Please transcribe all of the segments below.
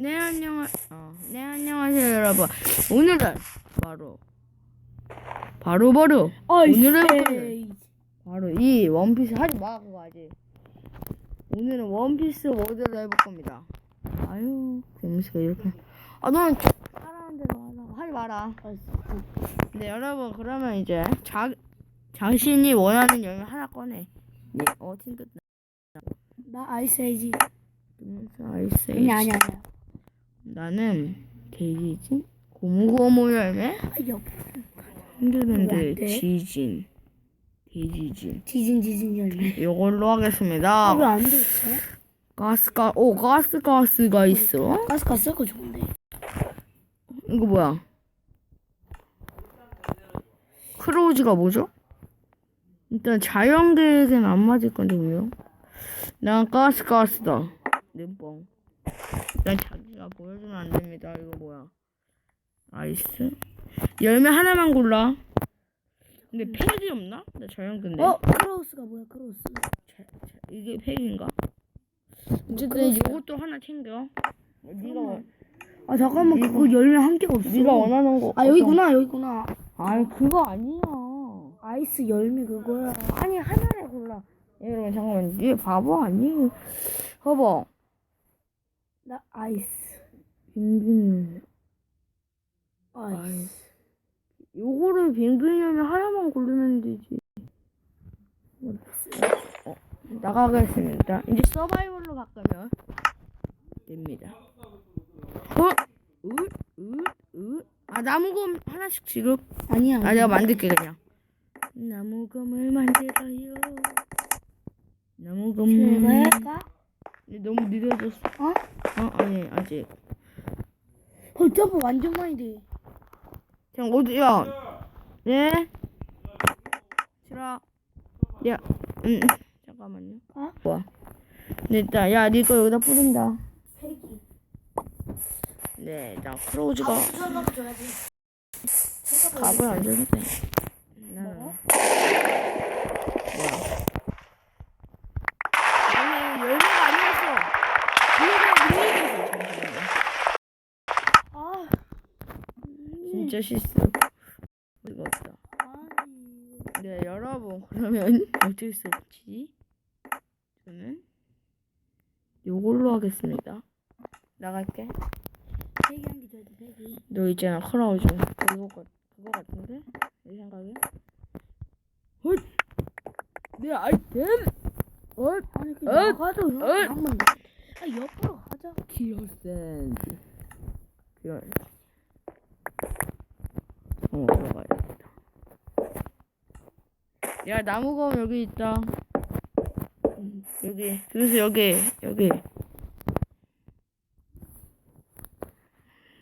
네 안녕 어, 네 안녕하세요 여러분. 오늘은 바로 바로 바로. 오늘은 아이스 바로 이 원피스 하지 마 그거 아직 오늘은 원피스 워드를 해볼 겁니다. 아유 재밌어 이렇게. 아 너는 하라는 대로 하라 하지 마라. 네 여러분 그러면 이제 자 자신이 원하는 열매 하나 꺼내. 네 어 튕겼다 나 아이스 에이지. 그러면서 아이스 아니 아니 아니야 나는 데이지 고무고무 열매 아? 지진 데이지진. 지진 지진 열매. 이걸로 하겠습니다. 왜안 돼 있어? 가스가 오 가스 가스가 있어? 가스 가스 거 좋은데. 이거 뭐야? 크로우즈가 뭐죠? 일단 자연계에겐 안 맞을 건데 왜요? 난 가스 가스다. 눈뻥 일단 자기가 보여주면 안 됩니다. 이거 뭐야? 아이스? 열매 하나만 골라. 근데 팩이 없나? 나 자연계인데. 어 크로우스가 뭐야 크로우스? 자, 자, 이게 팩인가? 어쨌든. 이것도 하나 챙겨. 네가 원- 아 잠깐만 이거- 그거 열매 한 개가 없어. 네가 원하는 거 아 여기구나 여기구나. 아니 그거 아니야. 아이스 열매 그거야. 아니 하나를 골라. 여러분 잠깐만. 얘 바보 아니에요? 봐봐 나 아이스 빙빙 아이스 요거를 빙빙이면 하나만 고르면 되지 어, 나가겠습니다 이제 서바이벌로 바꾸면 됩니다 어? 으? 으? 으? 아 나무검 하나씩 지금 아니야 아 내가 만들게 그냥 나무검을 만들어요 나무검 출발할까? 너무 느려졌어 어? 어 아니 아직. 어 저거 완전 많이 돼. 그냥 어디야. 네 싫어. 야 음 잠깐만요. 어? 뭐야 네 일단 야 니거 여기다 뿌린다. 네 일단 크로우즈가 갑을 안 줘도 돼 나는 뭐? 뭐야 아니 열매가 아니었어 열매가 열매가 잠시만요 아 진짜 실수 이거 없다. 네 여러분 그러면 어쩔 수 없지? 저는 요걸로 하겠습니다. 나갈게. 한개 줘야지 팩이 너 있잖아 크라우즈 그거 같 그거 같은데? 내 생각에? 헐! 내 아이템! 헐! 아니 그 어? 나가도 형 어? 한번 아 옆으로 가자. 기어센스. 기어 어 들어가야겠다 야 나무검 여기 있다. 음, 여기 그래서 여기 여기.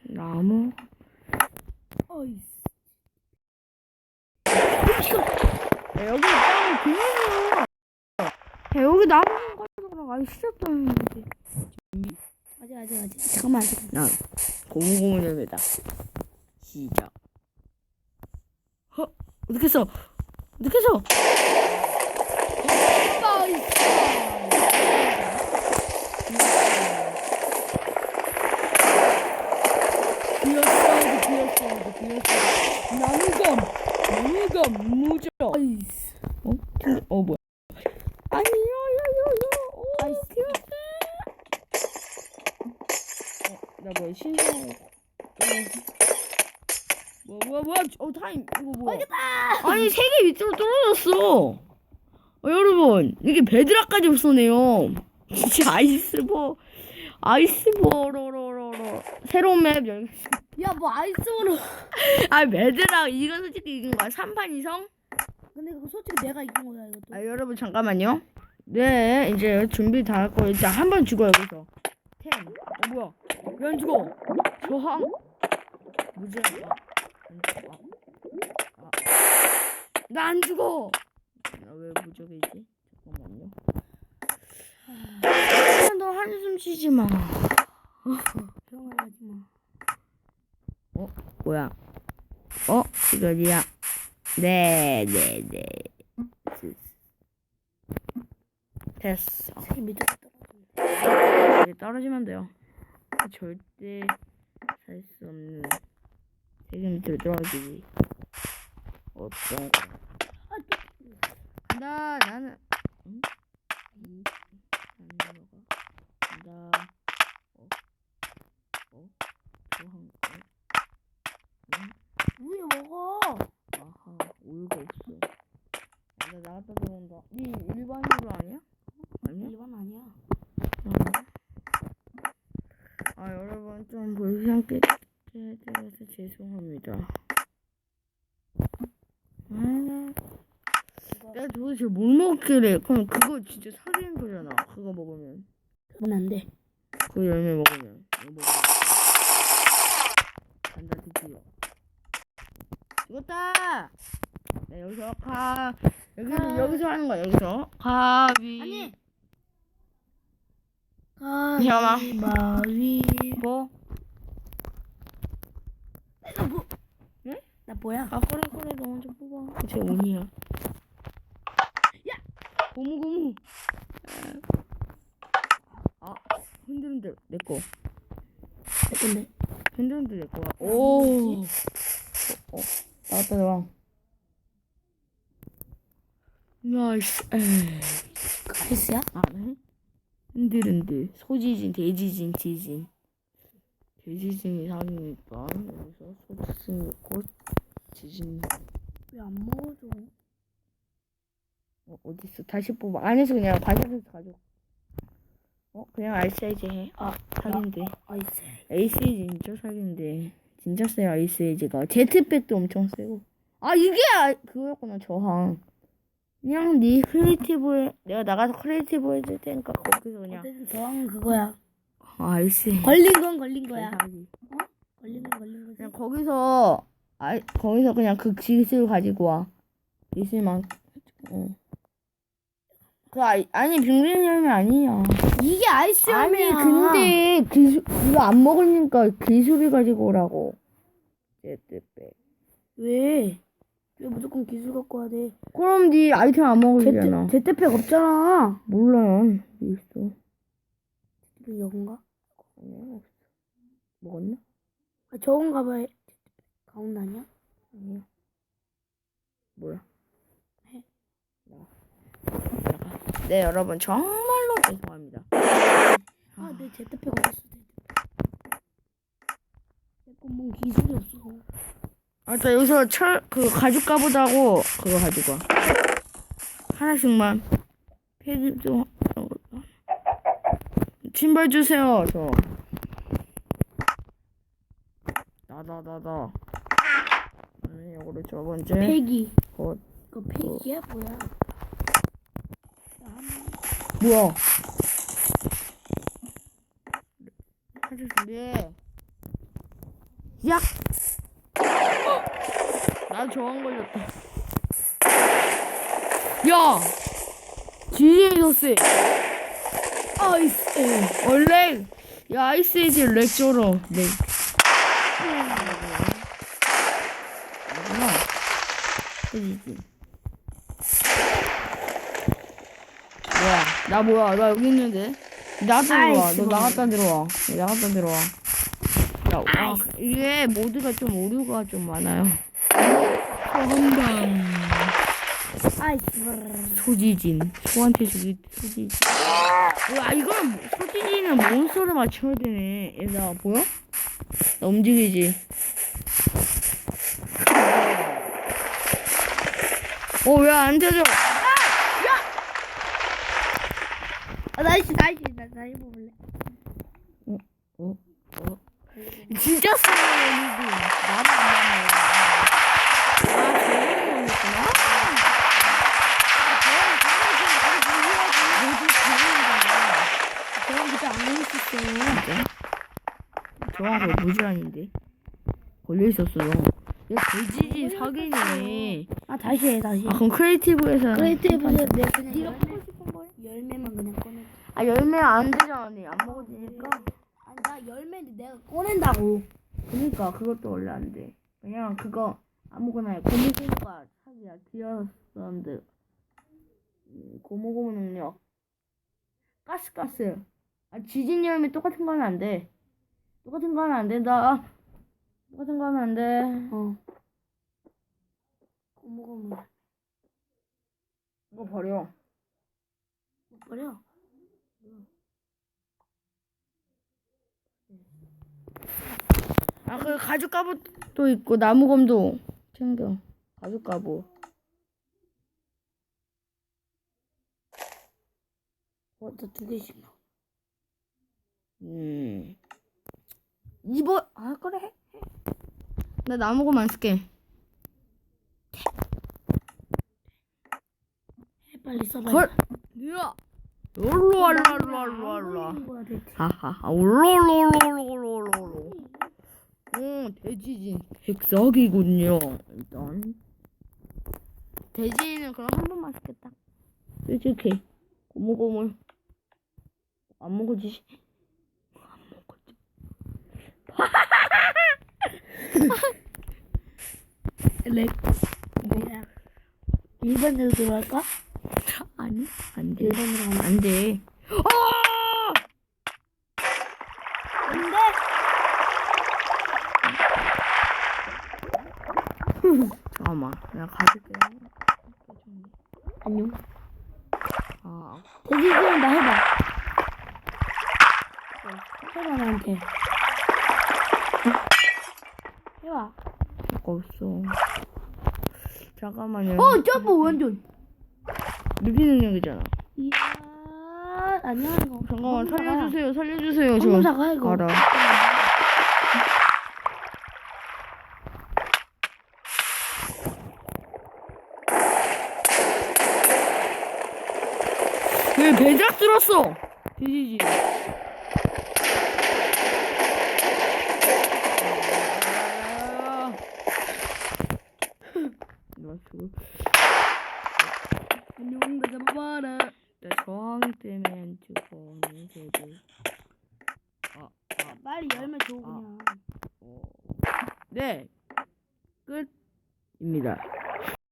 나무? 어이스 야, 여기 땅을 비밀로 야. 여기 나무 가지고 아니 시작했는데. 아직 아직 아직. 잠깐만 아직. 난 고무고무 열매다. 시작 비었어 비었어 나무검 나무검 어? 어 뭐야 아니요 요요요 오 아이스. 귀엽다 어, 나 뭐야 신성 뭐 뭐야 뭐야 어 타임 이거 뭐야 아니 세 개 밑으로 떨어졌어 어, 여러분 이게 베드락까지 쏘네요 진짜 아이스버 아이스버로로로로 새로운 맵 열뭐 야뭐 아이스로 아 베드락 이거 솔직히 이긴 거야 3판 이성? 근데 그거 솔직히 내가 이긴 거야 이것도 아 여러분 잠깐만요. 네 이제 준비 다 할 거예요. 자한번 죽어 여기서. 템. 어 뭐야? 왜안 죽어? 저항. 무지하다. 아. 나안 죽어. 나 왜 무적이지? 잠깐만요. 아, 너 한숨 쉬지 마. 병을 하지 마 뭐야? 어 이거리야. 네, 네, 네. 됐어. 이제 떨어지면 돼요. 절대 밑으로 들어가기 어떤 간다 나는 나 나갔다 들어온다. 니 아니야? 아니야? 일반 아니야. 아 여러분 좀 불쌍하게 해드려서 죄송합니다. 아, 내가 도대체 뭘 먹길래? 그럼 그거 진짜 사기인 거잖아. 그거 먹으면 그건 안 돼. 그 열매 먹으면 이거 먹으면 간다 드디어. 죽었다. 네 여기서 가 여기 가. 여기서 하는 거야 여기서 가위 아니. 잠깐만. 가위바위. 뭐? 나 뭐? 응? 나 뭐야? 아 그래 그래 너 먼저 뽑아. 제 운이야. 야! 고무 고무. 아 흔들흔들 내 거. 내 건데. 흔들흔들 내거 오 어, 어 나왔다 나와. 나이스. 에이 가이스야? 아 네. 흔들흔들. 소지진 대지진 지진. 대 지진이 사기니까 여기서 소지진 넣고 지진 왜 안 먹어줘? 어, 어딨어? 다시 뽑아. 안에서 그냥 바닥에서 가져. 어, 그냥 알사이즈 해. 아, 사기인데. 아이스. 에이스에이지 진짜 사기인데. 진짜 세요, 아이스에이지가. 제트백도 엄청 세고. 아, 이게 아, 그거였구나, 저항. 그냥 네 크리에이티브, 내가 나가서 크리에이티브 해줄 테니까 거기서 그냥. 어쨌든 저항은 그거야. 아, 알스. 걸린 건 걸린 거야. 사기. 걸린 건 걸린 거지. 그냥 거기서, 아, 거기서 그냥 그 기술 가지고 와. 기술만, 어. 그, 아, 아니, 빙빙 열매 아니야. 이게 아이스 아니. 근데 기술 이거 안 먹으니까 기술이 가지고 오라고. 제트백. 왜? 왜 무조건 기술 갖고 와야 돼? 그럼 네 아이템 안 먹으잖아. 제트 제트팩 없잖아. 몰라. 있어. 여건가? 아니야, 없어. 먹었나? 아, 저건가 봐. 가운데 아니야? 아니야. 뭐야? 해. 나. 나가. 네 여러분 정말로 죄송합니다. 아, 내 제트팩 어딨어? 내건뭔 기술이 없어. 아, 나 여기서 철, 그, 가죽 가보다고, 그거 가지고 와. 하나씩만. 패드 좀, 어, 신발 주세요, 저. 나, 나, 나, 나. 음, 요거를 저 번째. 팩이. 어, 이거 팩이야? 뭐야? 뭐야? 카드 준비해. 야! 나 저항 걸렸다. 야! 더 세. 아이스. 원래, 야, 아이스 에이지 렉 쩔어. 렉. 뭐야? 나 뭐야? 나 여기 있는데. 나갔다 들어와. 너 뭐. 나갔다 들어와. 너 나갔다 들어와. 야, 와, 이게 모드가 좀 오류가 좀 많아요. 한방 아이스. 소지진. 소한테 주기 소지진. 와, 이건 소지진은 몬스터를 맞춰야 되네. 얘들아, 보여? 나 움직이지. 어, 왜 안 되죠? 아, 나이스, 나이스. 나, 나 해볼래. 어? 어? 진짜 세요, 여기도. 나도 안 맞네. 아. 저건 그때 안 걸렸었어요. 저거 거의 무질환인데. 걸려있었어, 너. 얘 돼지지 사기네. 아, 다시 해, 다시. 아, 그럼 크리에이티브에서. 크리에이티브에서 내 그냥 네가 뽑고 싶은 거야? 열매만 그냥 꺼내. 아, 열매 안 되잖아, 언니. 안 먹어지니까. 아니, 나 열매인데 내가 꺼낸다고. 그니까, 그것도 원래 안 돼. 그냥 그거 아무거나 해. 고무고무가 사기야. 디어사운드. 음, 고무고무 능력. 가스가스. 아, 지진 열매 똑같은 건 안 돼. 똑같은 거 하면 안 된다. 똑같은 거 하면 안 돼. 어. 고무고무. 이거 버려. 못 버려. 아, 그 가죽 갑옷도 있고 나무검도 챙겨. 가죽 갑옷. 어, 나두 개씩 나. 음. 입어. 아, 그래. 해. 나 나무검 안 쓸게. 해 빨리 써봐. 헐. 야. 올로 알로 알로 알로 알로. 하는 거야 대체. 하하하. 올로 올로 올로 올로 올로 올로 올로. 오, 돼지진 백석이군요. 일단 돼지는 그럼 한 번만 쓰겠다. 솔직히 고무고물 안 먹어지지? 렉. 뭐야? 일반대로 들어갈까? 아니 안 돼. 일반으로 가면 안 돼. 아! 안 돼. 잠깐만, 내가 가줄게. 안녕. 아, 돼지 지금 나 해봐. 해봐 나한테. 해봐. 이거 없어. 잠깐만요. 어 점프 완전. 루피 능력이잖아. 이야 안녕하는 거. 잠깐만. 살려주세요, 살려주세요. 저 검사가 이거. 알아. 왜 배작 들었어? 돼지지.